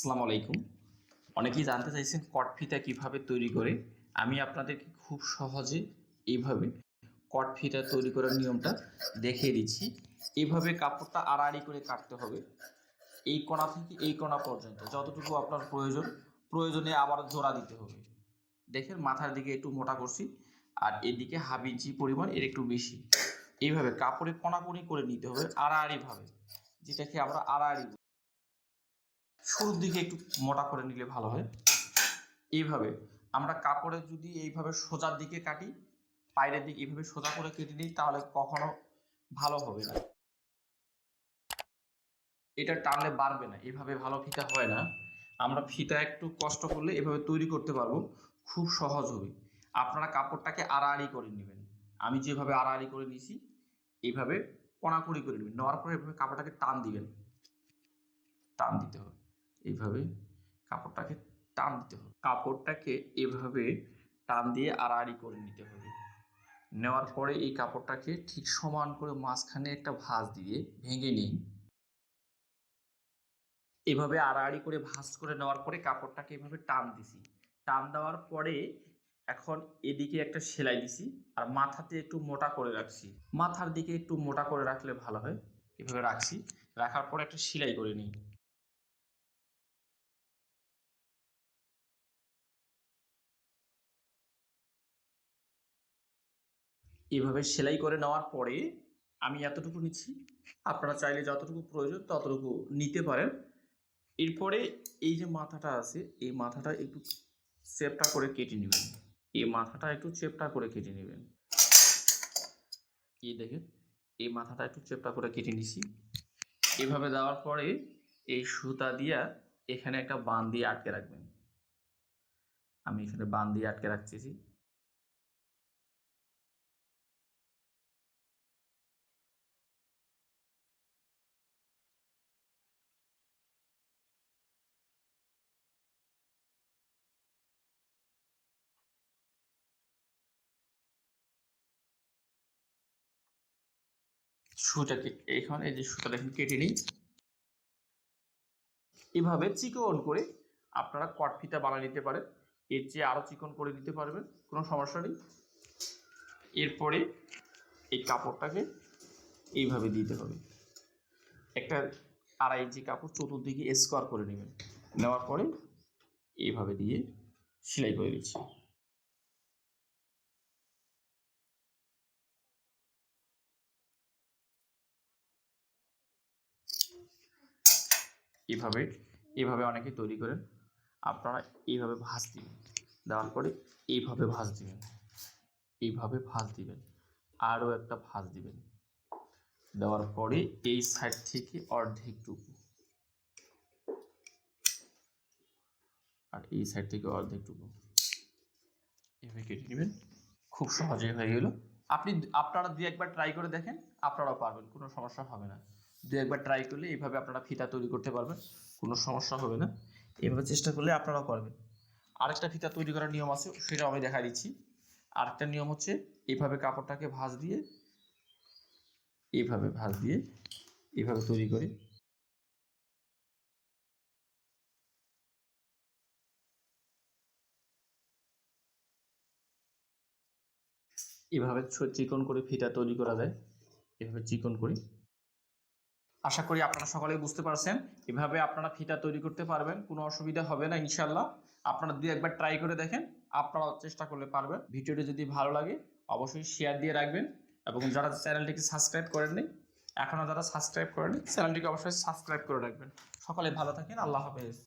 আসসালামু আলাইকুম। অনেকেই জানতে চাইছেন কট ফিতা কীভাবে তৈরি করে। আমি আপনাদেরকে খুব সহজে এইভাবে কট ফিতা তৈরি করার নিয়মটা দেখিয়ে দিচ্ছি। এইভাবে কাপড়টা আড়াআড়ি করে কাটতে হবে। এই কোণা থেকে এই কোণা পর্যন্ত যতটুকু আপনার প্রয়োজন, প্রয়োজনে আবার জোড়া দিতে হবে। দেখেন মাথার দিকে একটু মোটা করছি আর এদিকে হাফ ইঞ্চি পরিমাণ এর একটু বেশি। এইভাবে কাপড়ে কোণাকুনি করে নিতে হবে আড়াআড়িভাবে, যেটাকে আমরা আড়াআড়ি। শুরুর দিকে একটু মোটা করে নিলে ভালো হয়। এইভাবে আমরা কাপড়ে যদি এইভাবে সোজার দিকে কাটি, পায়ের দিকে এইভাবে সোজা করে কেটে নিই, তাহলে কখনো ভালো হবে না। এটা টানলে বাড়বে না, এভাবে ভালো ফিতা হয় না। আমরা ফিতা একটু কষ্ট করলে এভাবে তৈরি করতে পারব, খুব সহজ হবে। আপনারা কাপড়টাকে আড়াআড়ি করে নেবেন। আমি যেভাবে আড়াআড়ি করে নিয়েছি এইভাবে কড়াকড়ি করে নেবেন। নেওয়ার পরে এভাবে কাপড়টাকে টান দিবেন। টান দিতে হবে। এইভাবে কাপড়টাকে টান দিতে হবে। কাপড়টাকে এভাবে টান দিয়ে আড়াআড়ি করে নিতে হবে। নেওয়ার পরে এই কাপড়টাকে ঠিক সমান করে মাঝখানে একটা ভাঁজ দিয়ে ভেঙে নিন। এভাবে আড়াআড়ি করে ভাঁজ করে নেওয়ার পরে কাপড়টাকে এভাবে টান দিছি। টান দেওয়ার পরে এখন এদিকে একটা সেলাই দিছি আর মাথাতে একটু মোটা করে রাখছি। মাথার দিকে একটু মোটা করে রাখলে ভালো হয়। এভাবে রাখছি। রাখার পরে একটা সেলাই করে নিই। এভাবে সেলাই করে নেওয়ার পরে আমি এতটুকু নিচ্ছি। আপনারা চাইলে যতটুকু প্রয়োজন ততটুকু নিতে পারেন। এরপরে এই যে মাথাটা আছে, এই মাথাটা একটু চেপটা করে কেটে নেবেন। এই মাথাটা একটু চেপটা করে কেটে নেবেন। এই দেখেন, এই মাথাটা একটু চেপটা করে কেটে নিছি। এভাবে দেওয়ার পরে এই সুতা দিয়া এখানে একটা বান দিয়ে আটকে রাখবেন। আমি এখানে বান দিয়ে আটকে রাখতেছি। সুতাকে এখানে এই যে সুতাটা এখন কেটে নিই। এভাবে চিকন করে আপনারা কট ফিতা বানিয়ে নিতে পারেন। এর চেয়ে আরও চিকন করে দিতে পারবেন, কোনো সমস্যা নেই। এরপরে এই কাপড়টাকে এইভাবে দিতে হবে। একটা আড়াই ইঞ্চি কাপড় চতুর্দিকে স্কোয়ার করে নেবেন। নেওয়ার পরে এইভাবে দিয়ে সেলাই করে দিচ্ছি। এইভাবে এভাবে অনেকে তৈরি করেন আপনারা এইভাবে ভাঁজ দিবেন। দেওয়ার পরে এইভাবে ভাঁজ দিবেন। এইভাবে ভাঁজ দিবেন। আরও একটা ভাঁজ দিবেন। দেওয়ার পরে এই সাইড থেকে অর্ধেকটুকু আর এই সাইড থেকে অর্ধেকটুকু এভাবে কেটে নেবেন। খুব সহজে হয়ে গেল। আপনি, আপনারা দু একবার ট্রাই করে দেখেন। আপনারাও পারবেন। কোনো সমস্যা হবে না। দু একবার ট্রাই করলে এইভাবে আপনারা ফিতা তৈরি করতে পারবেন, কোনো সমস্যা হবে না। এভাবে চেষ্টা করলে আপনারাও পারবেন। আরেকটা ফিতা তৈরি করার নিয়ম আছে, সেটাও আমি দেখা দিচ্ছি। আরেকটা নিয়ম হচ্ছে এইভাবে কাপড়টাকে ভাঁজ দিয়ে এইভাবে ভাঁজ দিয়ে এইভাবে তৈরি করি। এভাবে চিকন করে ফিতা তৈরি করা যায়। এভাবে চিকন করি আশা করি আপনারা সকলেই বুঝতে পারছেন। এভাবে আপনারা ফিতা তৈরি করতে পারবেন, কোনো অসুবিধা হবে না ইনশাল্লাহ আপনারা দুই একবার ট্রাই করে দেখেন আপনারা চেষ্টা করলে পারবেন। ভিডিওটি যদি ভালো লাগে, অবশ্যই শেয়ার দিয়ে রাখবেন এবং যারা চ্যানেলটিকে সাবস্ক্রাইব করেননি, এখনও যারা সাবস্ক্রাইব করেননি, চ্যানেলটিকে অবশ্যই সাবস্ক্রাইব করে রাখবেন। সকলে ভালো থাকেন, আল্লাহ হাফেজ।